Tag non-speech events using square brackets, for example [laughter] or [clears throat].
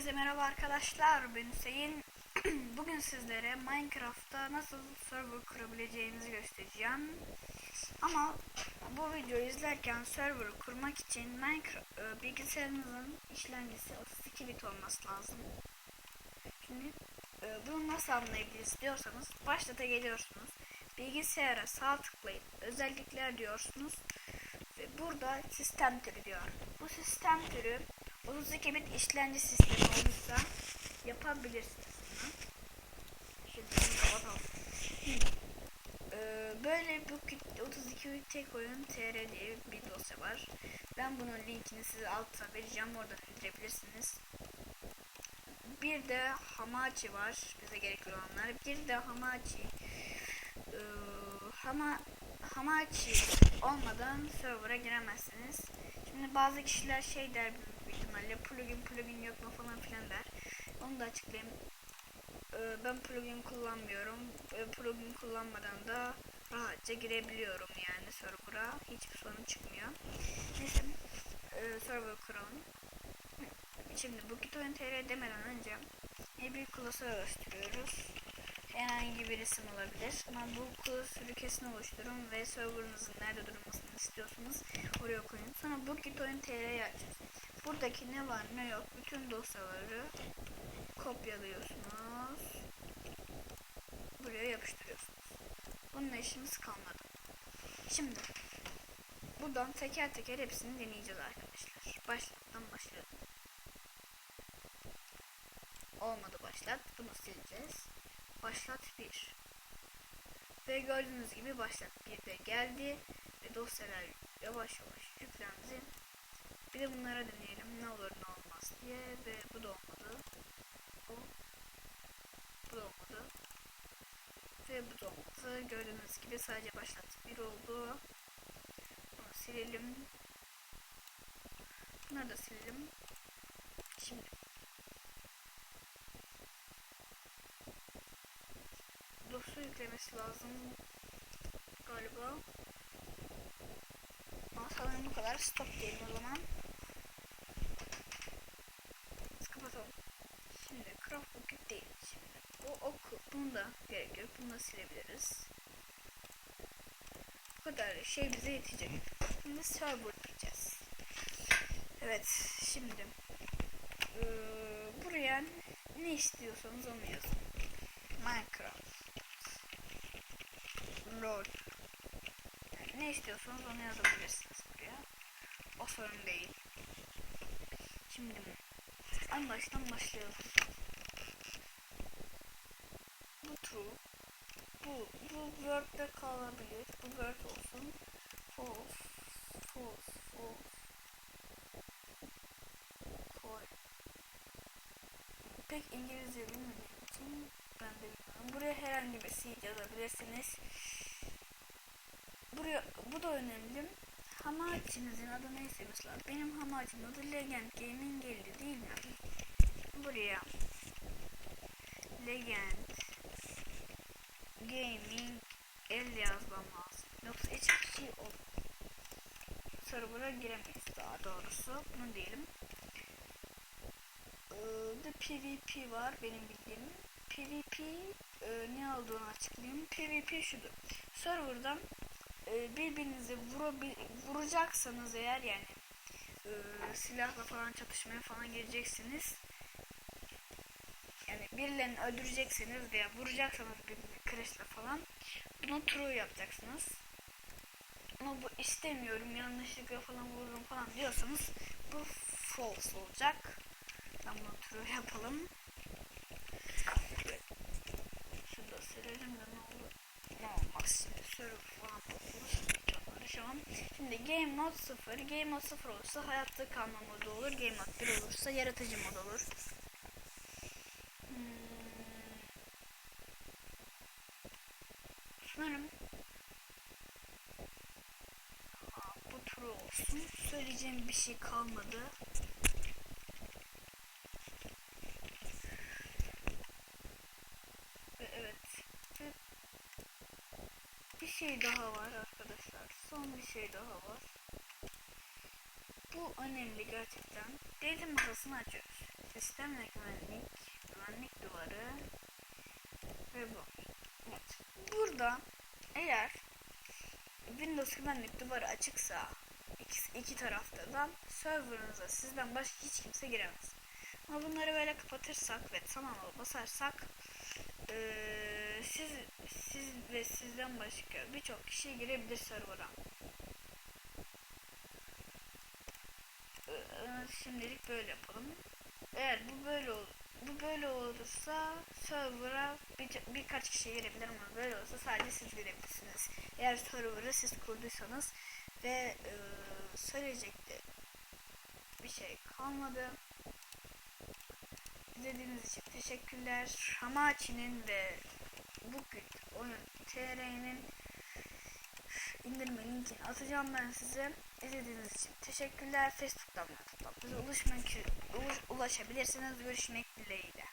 Herkese merhaba arkadaşlar. Ben Hüseyin. [clears throat] Bugün sizlere Minecraft'ta nasıl server kurabileceğinizi göstereceğim. Ama bu videoyu izlerken server kurmak için Minecraft e, bilgisayarınızın işlemcisi 32 bit olması lazım. Şimdi e, bunu nasıl anlayabiliriz diyorsanız başlata geliyorsunuz. Bilgisayara sağ tıklayıp özellikler diyorsunuz ve burada sistem türü diyor. Bu sistem türü 32 bit işlemci sistemi olursa yapabilirsiniz bunu. Şimdi bunu kapatalım. Ee, böyle bu kit- 32 bit tek oyun tr diye bir dosya var. Ben bunun linkini size altta vereceğim. Oradan indirebilirsiniz. Bir de Hamachi var. Bize gerekli olanlar. Bir de Hamachi. Ee, Hama Hamachi olmadan server'a giremezsiniz. Şimdi bazı kişiler şey der büyük ihtimalle plugin plugin yok mu falan filan der. Onu da açıklayayım. Ee, ben plugin kullanmıyorum. Ee, plugin kullanmadan da rahatça girebiliyorum yani server'a. Hiçbir sorun çıkmıyor. Neyse e, server kuralım. Şimdi bu Gitoin.tr demeden önce bir klası oluşturuyoruz. Herhangi bir isim olabilir. Ama bu klas ülkesini oluşturun ve serverınızın nerede durmasını istiyorsanız oraya koyun. Sonra bu Gitoin.tr'yi açacağız. Buradaki ne var ne yok bütün dosyaları kopyalıyorsunuz. Buraya yapıştırıyorsunuz. Bununla işimiz kalmadı. Şimdi buradan teker teker hepsini deneyeceğiz arkadaşlar. Başlattan başlayalım. Olmadı başlat. Bunu sileceğiz. Başlat 1. Ve gördüğünüz gibi başlat 1 de geldi. Ve dosyalar yavaş yavaş yüklendi. Bir de bunlara deneyelim ne olur ne olmaz diye. Ve bu da olmadı. Bu, bu da olmadı. Ve bu da olmadı. Gördüğünüz gibi sadece başlat 1 oldu. Bunu silelim. Bunları da silelim. Şimdi dosya yüklemesi lazım galiba. Ama sanırım bu kadar. Stop diyelim o zaman. Biz kapatalım. Şimdi craft bucket değil. Şimdi bu oku. Bunu da gerek yok. Bunu da silebiliriz. Bu kadar şey bize yetecek. Şimdi server diyeceğiz. Evet. Şimdi eee, buraya ne istiyorsanız onu yazın. Minecraft. LOL. Yani ne istiyorsanız onu yazabilirsiniz buraya. O sorun değil. Şimdi en baştan başlayalım. Bu true. Bu, bu word'de kalabilir. Bu word olsun. False. False. False. False. Pek İngilizce bilmediğim için ben de bilmiyorum. Buraya herhangi bir seed yazabilirsiniz. Buraya bu da önemli. Hamachi'nizin adı neyse mesela. Benim Hamachi'nin adı Legend Gaming geldi değil mi? Buraya Legend Gaming el yazmam lazım. Yoksa hiçbir şey olmaz. Server'a giremeyiz daha doğrusu. Bunu diyelim. Ee, de PvP var benim bildiğim. PvP e, ne olduğunu açıklayayım. PvP şudur. Server'dan e, birbirinizi vurabil, vuracaksanız eğer yani e, silahla falan çatışmaya falan gireceksiniz. Yani birilerini öldüreceksiniz veya vuracaksanız birbirini kılıçla falan bunu true yapacaksınız. Ama bu istemiyorum yanlışlıkla falan vururum falan diyorsanız bu false olacak. Ben bunu true yapalım. Evet. Şunu da silelim de ne olur. Ne olmaz şimdi server falan bozulur. Karışamam. Şimdi game mode 0. Game mode 0 olursa hayatta kalma modu olur. Game mode 1 olursa yaratıcı mod olur. Aa, bu true olsun. Söyleyeceğim bir şey kalmadı. Ve evet. Ve bir şey daha var arkadaşlar. Son bir şey daha var. Bu önemli gerçekten. Deli masasını açıyoruz. Sistem ve güvenlik, güvenlik duvarı ve bu. Burada eğer Windows güvenlik duvarı açıksa iki, iki tarafta da serverınıza sizden başka hiç kimse giremez. Ama bunları böyle kapatırsak ve tamam'a basarsak eee, siz siz ve sizden başka birçok kişi girebilir server'a. Eee, Şimdilik böyle yapalım. Eğer bu böyle ol bu böyle olursa server'a bir, birkaç kişi girebilir ama böyle olursa sadece siz girebilirsiniz. Eğer server'ı siz kurduysanız ve eee söyleyecek de bir şey kalmadı. İzlediğiniz için teşekkürler. Hamachi'nin ve bugün oyun TR'nin indirme linkini atacağım ben size. İzlediğiniz için teşekkürler. Facebook'tan da bize ulaşmak, ulaş- ulaşabilirsiniz. Görüşmek الليلة